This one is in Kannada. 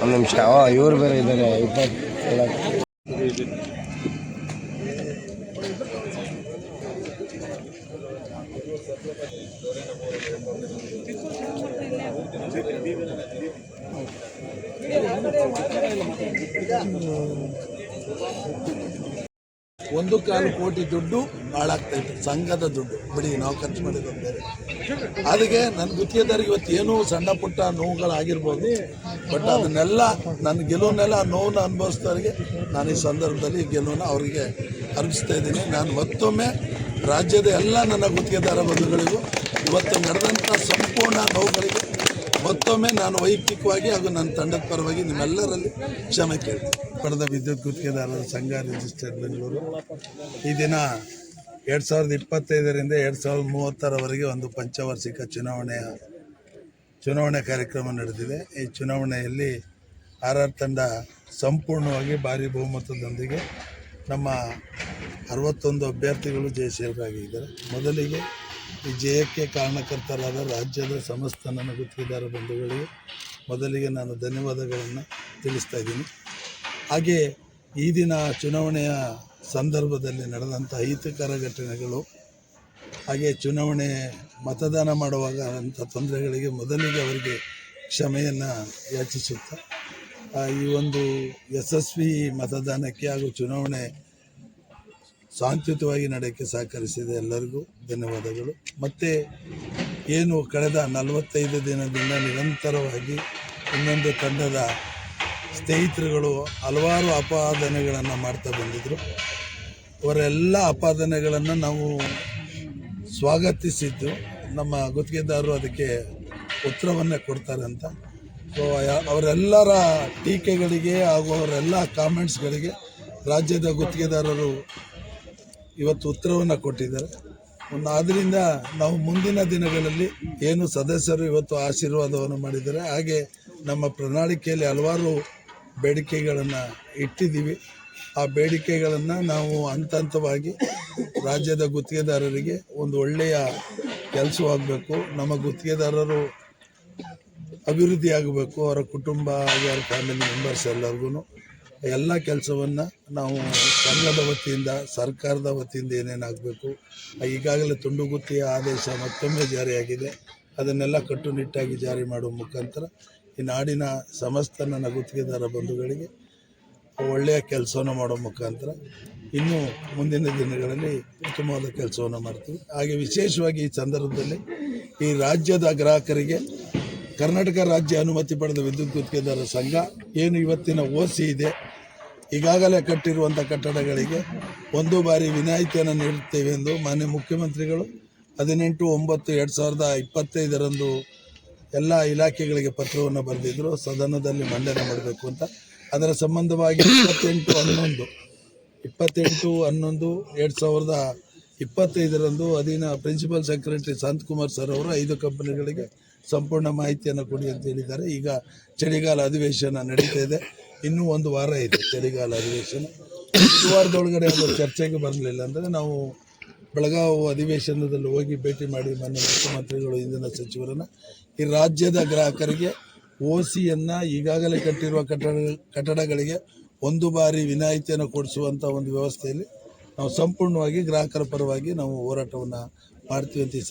ಒಂದು ನಿಮಿಷ ಇವ್ರು ಬೇರೆ ಇದ್ದಾರೆ ಇಪ್ಪತ್ತು ಒಂದು ಕಾಲು ಕೋಟಿ ದುಡ್ಡು ಹಾಳಾಗ್ತಾ ಇತ್ತು ಸಂಘದ ದುಡ್ಡು. ಬಿಡಿ, ನಾವು ಖರ್ಚು ಮಾಡಿದ ಅದಕ್ಕೆ ನನ್ನ ಗುತ್ತಿಗೆದಾರಿಗೆ ಇವತ್ತು ಏನೂ ಸಣ್ಣ ಪುಟ್ಟ ನೋವುಗಳಾಗಿರ್ಬೋದು ಬಟ್ ಅದನ್ನೆಲ್ಲ ನನ್ನ ಗೆಲುವನ್ನೆಲ್ಲ ನೋವನ್ನು ಅನುಭವಿಸಿದವರಿಗೆ ನಾನು ಈ ಸಂದರ್ಭದಲ್ಲಿ ಗೆಲುವನ್ನು ಅವರಿಗೆ ಅರ್ಪಿಸ್ತಾ ಇದ್ದೀನಿ. ನಾನು ಮತ್ತೊಮ್ಮೆ ರಾಜ್ಯದ ಎಲ್ಲ ನನ್ನ ಗುತ್ತಿಗೆದಾರ ಬಂಧುಗಳಿಗೂ ಇವತ್ತು ನಡೆದಂಥ ಸಂಪೂರ್ಣ ನೋವುಗಳಿಗೆ ಮತ್ತೊಮ್ಮೆ ನಾನು ವೈಯಕ್ತಿಕವಾಗಿ ಹಾಗೂ ನನ್ನ ತಂಡದ ಪರವಾಗಿ ನಿಮ್ಮೆಲ್ಲರಲ್ಲಿ ಕ್ಷಮೆ ಕೇಳ್ತೀನಿ. ಪಡೆದ ವಿದ್ಯುತ್ ಗುತ್ತಿಗೆದಾರರ ಸಂಘ ರಿಜಿಸ್ಟರ್ ಬೆಂಗಳೂರು. ಈ ದಿನ ಎರಡು ಸಾವಿರದ ಇಪ್ಪತ್ತೈದರಿಂದ ಎರಡು ಸಾವಿರದ ಮೂವತ್ತರವರೆಗೆ ಒಂದು ಪಂಚವಾರ್ಷಿಕ ಚುನಾವಣೆಯ ಚುನಾವಣೆ ಕಾರ್ಯಕ್ರಮ ನಡೆದಿದೆ. ಈ ಚುನಾವಣೆಯಲ್ಲಿ ಆರ್ ಆರ್ ತಂಡ ಸಂಪೂರ್ಣವಾಗಿ ಭಾರಿ ಬಹುಮತದೊಂದಿಗೆ ನಮ್ಮ ಅರವತ್ತೊಂದು ಅಭ್ಯರ್ಥಿಗಳು ಜಯಶೀಲರಾಗಿದ್ದಾರೆ. ಮೊದಲಿಗೆ ಈ ಜಯಕ್ಕೆ ಕಾರಣಕರ್ತರಾದ ರಾಜ್ಯದ ಸಮಸ್ತ ನನ್ನ ಗುತ್ತಿಗೆದಾರ ಬಂಧುಗಳಿಗೆ ಮೊದಲಿಗೆ ನಾನು ಧನ್ಯವಾದಗಳನ್ನು ತಿಳಿಸ್ತಾ ಇದ್ದೀನಿ. ಹಾಗೆ ಈ ದಿನ ಚುನಾವಣೆಯ ಸಂದರ್ಭದಲ್ಲಿ ನಡೆದಂಥ ಅಹಿತಕರ ಘಟನೆಗಳು, ಹಾಗೆ ಚುನಾವಣೆ ಮತದಾನ ಮಾಡುವಾಗ ಅಂಥ ತೊಂದರೆಗಳಿಗೆ ಮೊದಲಿಗೆ ಅವರಿಗೆ ಕ್ಷಮೆಯನ್ನು ಯಾಚಿಸುತ್ತಾ ಈ ಒಂದು ಯಶಸ್ವಿ ಮತದಾನಕ್ಕೆ ಹಾಗೂ ಚುನಾವಣೆ ಶಾಂತಿಯುತವಾಗಿ ನಡೆಯೋಕ್ಕೆ ಸಹಕರಿಸಿದ ಎಲ್ಲರಿಗೂ ಧನ್ಯವಾದಗಳು. ಮತ್ತು ಏನು ಕಳೆದ ನಲವತ್ತೈದು ದಿನದಿಂದ ನಿರಂತರವಾಗಿ ಇನ್ನೊಂದು ತಂಡದ ಸ್ನೇಹಿತರುಗಳು ಹಲವಾರು ಅಪಾದನೆಗಳನ್ನು ಮಾಡ್ತಾ ಬಂದಿದ್ದರು ಅವರೆಲ್ಲ ಅಪಾದನೆಗಳನ್ನು ನಾವು ಸ್ವಾಗತಿಸಿದ್ದು. ನಮ್ಮ ಗುತ್ತಿಗೆದಾರರು ಅದಕ್ಕೆ ಉತ್ತರವನ್ನೇ ಕೊಡ್ತಾರೆ ಅಂತ. ಸೊ ಅವರೆಲ್ಲರ ಟೀಕೆಗಳಿಗೆ ಹಾಗೂ ಅವರೆಲ್ಲ ಕಾಮೆಂಟ್ಸ್ಗಳಿಗೆ ರಾಜ್ಯದ ಗುತ್ತಿಗೆದಾರರು ಇವತ್ತು ಉತ್ತರವನ್ನು ಕೊಟ್ಟಿದ್ದಾರೆ. ಆದ್ದರಿಂದ ನಾವು ಮುಂದಿನ ದಿನಗಳಲ್ಲಿ ಏನು ಸದಸ್ಯರು ಇವತ್ತು ಆಶೀರ್ವಾದವನ್ನು ಮಾಡಿದ್ದಾರೆ. ಹಾಗೆ ನಮ್ಮ ಪ್ರಣಾಳಿಕೆಯಲ್ಲಿ ಹಲವಾರು ಬೇಡಿಕೆಗಳನ್ನು ಇಟ್ಟಿದ್ದೀವಿ. ಆ ಬೇಡಿಕೆಗಳನ್ನು ನಾವು ಹಂತ ಹಂತವಾಗಿ ರಾಜ್ಯದ ಗುತ್ತಿಗೆದಾರರಿಗೆ ಒಂದು ಒಳ್ಳೆಯ ಕೆಲಸವಾಗಬೇಕು. ನಮ್ಮ ಗುತ್ತಿಗೆದಾರರು ಅಭಿವೃದ್ಧಿ ಆಗಬೇಕು ಅವರ ಕುಟುಂಬ ಹಾಗೆ ಅವರ ಫ್ಯಾಮಿಲಿ ಮೆಂಬರ್ಸ್ ಎಲ್ಲರಿಗೂ ಎಲ್ಲ ಕೆಲಸವನ್ನು ನಾವು ಸಂಘದ ವತಿಯಿಂದ, ಸರ್ಕಾರದ ವತಿಯಿಂದ ಏನೇನಾಗಬೇಕು ಈಗಾಗಲೇ ತುಂಡುಗುತ್ತಿಯ ಆದೇಶ ಮತ್ತೊಮ್ಮೆ ಜಾರಿಯಾಗಿದೆ. ಅದನ್ನೆಲ್ಲ ಕಟ್ಟುನಿಟ್ಟಾಗಿ ಜಾರಿ ಮಾಡುವ ಮುಖಾಂತರ ಈ ನಾಡಿನ ಸಮಸ್ತ ನನ್ನ ಗುತ್ತಿಗೆದಾರ ಬಂಧುಗಳಿಗೆ ಒಳ್ಳೆಯ ಕೆಲಸವನ್ನು ಮಾಡೋ ಮುಖಾಂತರ ಇನ್ನೂ ಮುಂದಿನ ದಿನಗಳಲ್ಲಿ ಉತ್ತಮವಾದ ಕೆಲಸವನ್ನು ಮಾಡ್ತೀವಿ. ಹಾಗೆ ವಿಶೇಷವಾಗಿ ಈ ಸಂದರ್ಭದಲ್ಲಿ ಈ ರಾಜ್ಯದ ಗ್ರಾಹಕರಿಗೆ ಕರ್ನಾಟಕ ರಾಜ್ಯ ಅನುಮತಿ ಪಡೆದ ವಿದ್ಯುತ್ ಗುತ್ತಿಗೆದಾರರ ಸಂಘ ಏನು ಇವತ್ತಿನ ಓಸಿ ಇದೆ ಈಗಾಗಲೇ ಕಟ್ಟಿರುವಂಥ ಕಟ್ಟಡಗಳಿಗೆ ಒಂದು ಬಾರಿ ವಿನಾಯಿತಿಯನ್ನು ನೀಡುತ್ತೇವೆ ಎಂದು ಮಾನ್ಯ ಮುಖ್ಯಮಂತ್ರಿಗಳು ಹದಿನೆಂಟು, ಒಂಬತ್ತು, ಎರಡು ಸಾವಿರದ ಇಪ್ಪತ್ತೈದರಂದು ಎಲ್ಲ ಇಲಾಖೆಗಳಿಗೆ ಪತ್ರವನ್ನು ಬರೆದಿದ್ದರು ಸದನದಲ್ಲಿ ಮಂಡನೆ ಮಾಡಬೇಕು ಅಂತ. ಅದರ ಸಂಬಂಧವಾಗಿ ಇಪ್ಪತ್ತೆಂಟು, ಹನ್ನೊಂದು ಇಪ್ಪತ್ತೆಂಟು, ಹನ್ನೊಂದು, ಎರಡು ಸಾವಿರದ ಇಪ್ಪತ್ತೈದರಂದು ಅಧೀನ ಪ್ರಿನ್ಸಿಪಲ್ ಸೆಕ್ರೆಟರಿ ಸಂತಕುಮಾರ್ ಸರ್ ಅವರು ಐದು ಕಂಪನಿಗಳಿಗೆ ಸಂಪೂರ್ಣ ಮಾಹಿತಿಯನ್ನು ಕೊಡಿ ಅಂತ ಹೇಳಿದ್ದಾರೆ. ಈಗ ಚಳಿಗಾಲ ಅಧಿವೇಶನ ನಡೀತಾ ಇದೆ. ಇನ್ನೂ ಒಂದು ವಾರ ಇದೆ ಚಳಿಗಾಲ ಅಧಿವೇಶನ. ಒಂದು ವಾರದೊಳಗಡೆ ಅದು ಚರ್ಚೆಗೆ ಬರಲಿಲ್ಲ ಅಂದರೆ ನಾವು ಬೆಳಗಾವಿ ಅಧಿವೇಶನದಲ್ಲಿ ಹೋಗಿ ಭೇಟಿ ಮಾಡಿ ಮಾನ್ಯ ಮುಖ್ಯಮಂತ್ರಿಗಳು, ಇಂದಿನ ಸಚಿವರನ್ನು. ಈ ರಾಜ್ಯದ ಗ್ರಾಹಕರಿಗೆ ಒ ಸಿಯನ್ನು ಈಗಾಗಲೇ ಕಟ್ಟಿರುವ ಕಟ್ಟಡ, ಕಟ್ಟಡಗಳಿಗೆ ಒಂದು ಬಾರಿ ವಿನಾಯಿತಿಯನ್ನು ಕೊಡಿಸುವಂಥ ಒಂದು ವ್ಯವಸ್ಥೆಯಲ್ಲಿ ನಾವು ಸಂಪೂರ್ಣವಾಗಿ ಗ್ರಾಹಕರ ಪರವಾಗಿ ನಾವು ಹೋರಾಟವನ್ನು ಮಾಡ್ತೀವಿ ಅಂತ ಈ